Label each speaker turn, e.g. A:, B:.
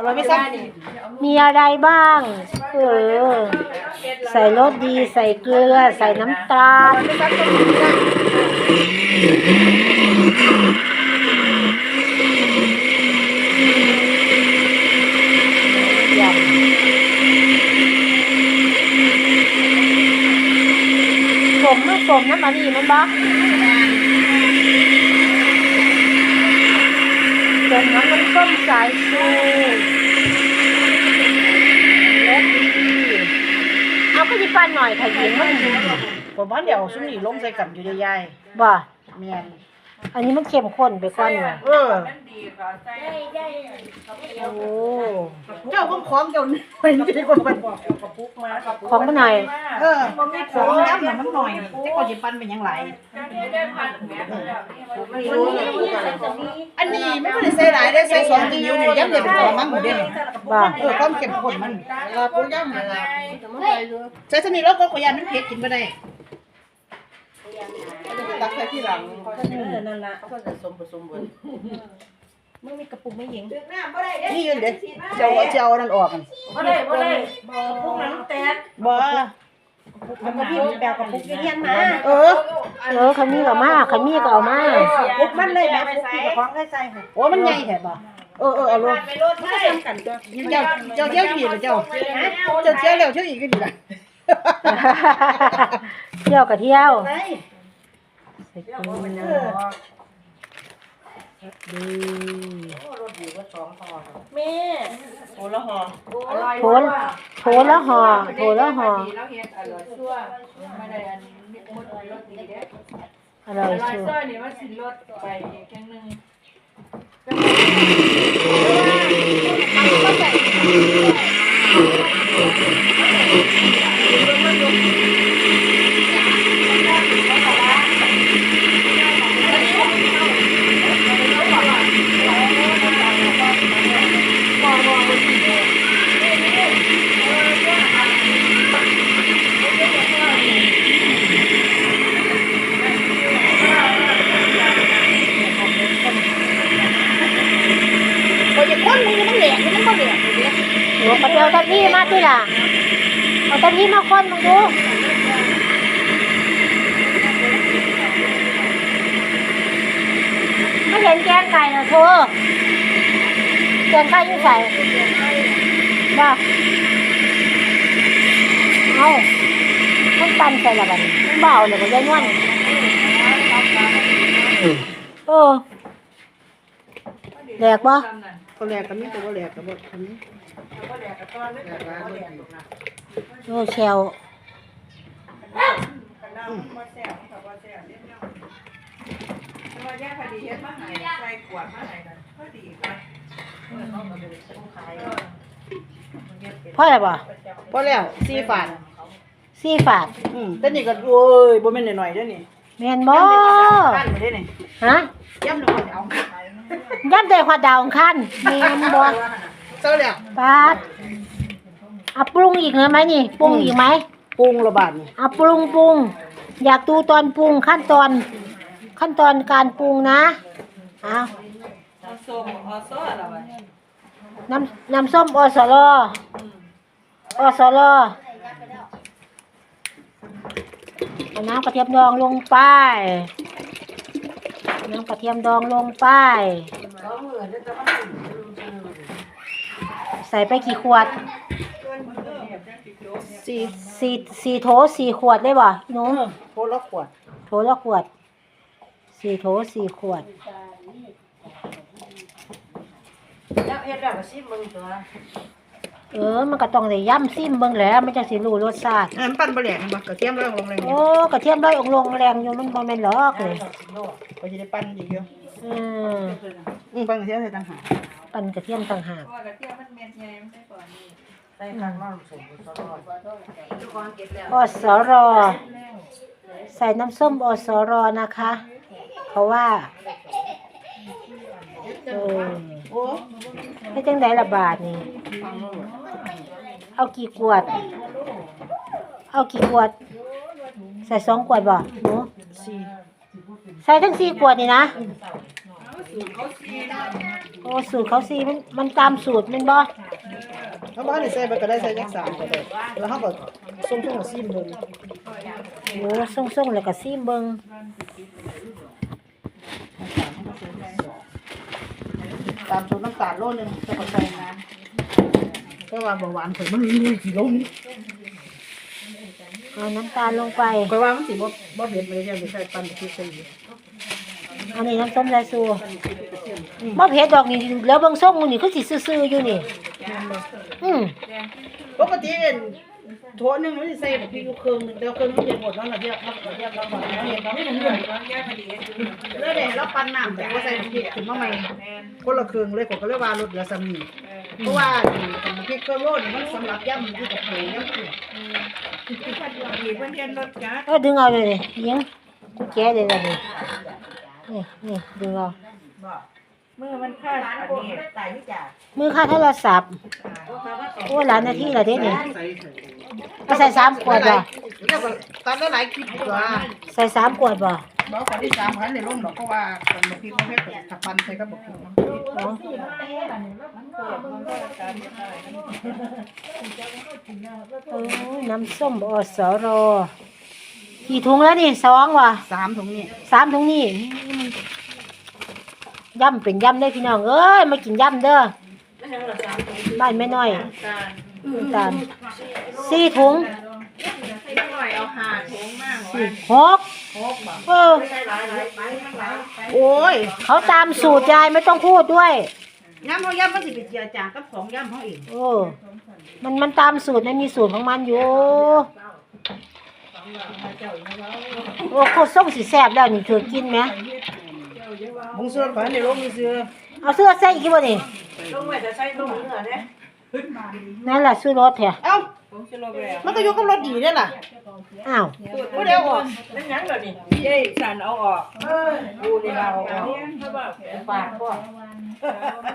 A: อร่อยไม่ซ้
B: มีอะไรบ้างเออใส่รสดีใส่เกลือ ใส่น้ำตาลำ
A: ไม่ซ้ำก็มีนะ
B: สมน้ำสมน้ำมันนี่มันบ้า สมน้ำมันส้มสายชูรสดีเอาก็ยิปันหน่อยค่ะหญิงมัน
A: ผมว่าเดี๋ยวซุ้มนี่ลงใส่กันอยู่ได้ยาย
B: บ่
A: แม่น
B: อันนี้มันเข้มข้นไปก่อนว่ะ
A: เออโอ้เจ้าของของเจ้านี่เป็นที่คนมันบอก
B: ของมันหน่อย
A: เออของย้ำน่ะมันหน่อยที่คนจะปั้นเป็นหยังไงอันนี้ไม่ได้ใส่หลายได้ใส่สองนิ้วนี่ย้ำเลยเป็นกระมังหมดเด้นี่
B: บ่
A: เออความเข้มข้นมันเออปุ๊ย้ำอะไรใส่สนิทแล้วก็ขยันมันเผ็ดกินไม่ได้ ตักใส่ที่หลัง
C: นั่นละก็จะสมผสมเบิด
A: นี่ยืนเด้เจ้าเจ้านั่นออกกัน
C: บ่ได้บ่ได้บ่พวกนั้นแตก
A: บ่
C: มันก็พี่แปลกับพวกเรียนมา
A: เออ
B: เออขมิ้นก็เอามาขมิ้นก็เอามา
C: พวกมันเลยแม่พวกพี่กับของใกล้ใส่ค่ะ
A: โอ้มันใหญ่แท้บ่เออเออเอาลง
C: ไปรถไม่ทำกันตัว
A: เจ้าเจ้าเที่ยวผีหรือเจ้าเจ้าเที่ยวแล้วเที่ยวอีกก็ดีละ
B: เที่ยวกับเที่ยว
C: ไป
B: ใส่เกลือดี
C: แม่โอ้ละหออร่อ
B: โถนโถนแล้วห่อโถนล้วห่อ
C: แล้วเฮ็ดอร่อยชั่วไม่ได้อันมดรสดีเด้
B: อร่
C: อ
B: อย
C: ร่อย
B: ชัว
C: ชั่วนี่มันสิรสไปอีกแค่นึง
A: โอ้ย คนมึงมันแหลกมันบ่แหลก
B: หนูกระเจียวตะพี่มาที่ล่ะเอาตะพี่มาคนมึงดูไม่เห็นแกงไก่นะเธอแกงไก่อยังใส่บ้าเอามันตันใส่ละบัดนมันเบาเลยก็ยันวันเออแหลกบ่
A: ก็แหลกกันนี่ก็บ่แหลกกันบ่คันนี้
B: โอ้แชว
C: ว่าแยกพอดีเฮ็ดมาให้ใส่ขวดมาให้กันพอดีค่ะ
B: พ่ออะไรบ่
A: พอแล้วสี่ฝาด
B: ซี่ฝาด
A: อืมแต่นี่ก็โอ้ยบ่แม่นน้อยๆเด้อนี่
B: แม่นบ่
A: ปั้นมาเด้อนี่
B: ฮะ
A: ย่ำแล้วก็เอา
B: ย่ำได้หัวดาวของคันแม่นบ่
A: เจ้าแล้ว
B: ปาดเอาปรุงอีกเลยไหมนี่ปรุงอีกไหม
A: ปรุงระบาดนี่
B: เอาปรุงปรุงอยากดูตอนปรุงขั้นตอน ขั้นตอนการปรุงนะเอา
C: เอาส้มเอาโซ่ละวะ
B: น้ำน้ำส้มอสรอสรเอา น้ำกระเทียมดองลงไป น้ำกระเทียมดองลงไป ใส่ไปกี่ขวด
A: สี่
B: สี่สี่โถสี่ขวดได้บ่หนู
A: เออโพละขวด
B: โถละขวด สี่โถสี่ขวด
C: แล้วเฮ็ดแล้วก็สิมึงตัว
B: เออ มันก็ต้องได้ย่ำซิมเบิ่งแหล้วมันจะสิรู้รสชาติ
A: อันปั้นบ่แหลกบ่กระเทียมแล้วลงเลย
B: โอ้กระเทียมร้อยองค์ลงแรงอยู่มันบ่แม่นหรอกเลย
A: ก็สิได้ปั้นอีกอยู่
B: อืม
A: อืมปั้นกระเทียมใส่ต่างหาก
B: ปั่นกระเทียมต่างหาก
C: เพราะว่ากระเทียมมันเม็ดใหญ่มันใส่ก่อนนี่
A: ใส่ข้างนอกสมสร
C: ทุกคนเก็บแล้ว
B: อสรใส่น้ำส้มอสรนะคะเพราะว่าเออ
A: โอ้
B: ให้จังไดละบาทนี่ เอากี่ขวด เอากี่ขวด ใส่สองขวดบ่หนู
A: สี่
B: ใส่ทั้งสี่ขวดนี่นะ
C: สูตรเขาซีเนาะ
B: โอ้สูตรเขาสิมันมันตามสูตรแม่นบ่
A: เขาบอกให้ใส่ไปก็ได้ใส่จักสามก็ได้แล้วเขาก็ส่งทุ่งมาซิมเบิ่ง
B: โอ้ส่งๆแล้วก็ซิมเบิ่ง
A: ตามสูตรน้ำตาลโลนึงจะก็ใส่น้ำ เพราะว่าเบาหวานข่อยมันมีกี่โลนี่
B: เอาน้ำตาลลงไป
A: ข่อยว่ามันสิบ่บ่เผ็ดเลยเนี่ยใส่ปั่นพริกใส่อยู่
B: อันนี้น้ำส้มสายชูบ่เผ็ดดอกนี่แล้วเบิ่งส่งมื้อนี่คือสิซื่อๆอยู่นี่ อืม
A: ปกติเอ็นโถนึงมันสิใส่แบบพริกอยู่ครึ่งนึงเดี๋ยวครึ่งนึงเย็นหมดแล้วเราเรียกเราเรียกเราบ่เราเห็นเราไม่เห็นเลย
C: ตอนแยกพอดีเฮ็ดอยู่
A: เลยเด้เราปั่นน้ำแต่ว่าใส่พริกขึ้นมาใหม่
C: แม่น
A: คนละครึ่งเลยผมก็เลยว่ารสเหลือซ้ำนี่ เพราะว่าพริกเครื่องโลนี่มันสำหรับย่ำที่กับเผยย่ำขึ้น
C: อีเพิ่นเฮ็ดรสจัด
B: เออดึงเอาเลยนี่ยิงกูแกะเลยล่ะนี่นี่นี่ดึงเอา
C: บ่มือมันค่าอันนี้ตายที่จ่า
B: มือค่าโทรศัพท์โอ้หลายนาทีและเด้นี่ก็ใส่สามขวดบ่
A: แล้วก็ตอนละหลายคลิปดีกว่า
B: ใส่สามขวดบ่
A: บอกก่อนที่สามพันในร่มหรอกเพราะว่าคนบางทีเขาแค่ถักปันใส่กับบอก
B: เนาะ
C: มันก็การเฮ็ดได้
B: โอ้ยน้ำส้มอสรกี่ถุงแล้วนี่สองว่ะ
A: สามถุงนี่
B: สามถุงนี่ย่ำเป็นย่ำได้อพี่น้องเอ้ยมากินย่ำเด้อบ้านแม่น้อย
C: การ
B: น้ำตาลสี่ถุง
C: ให้หน่อยเอาหาถุงมากว่า
B: หก เออ
C: หลายหลายไปมันหลายไป
A: โอ้ย
B: เขาตามสูตรยายไม่ต้องพูดด้วย
A: ย่ำเขาย่ำมันสิเป็นเจียจางกับของย่ำเขาเอง
B: โอ้มันมันตามสูตรมันมีสูตรของมันอยู่ โอ้โคตรส้มสีแซ่บแล้วนี่เธอกินไหม
A: มึงซื้อฝันในร่มมึงซื้อ
B: เอาเสื้อใส่อีกบ่นี่
C: ลงไว้จะใส่ลงเนื้อเด้
B: นั่นแหละซื้อรถเถอะ
A: เอ้า
C: ผมสิลงแล้ว
A: มันก็อยู่กับรถดีเนี่ยล่ะ
B: อ้าว
A: ผู้เดียวออก
C: นั่นยังล่ะนี่เย้ฉันเอาออกเออดูนี่เราเอา
B: ปากพ่อ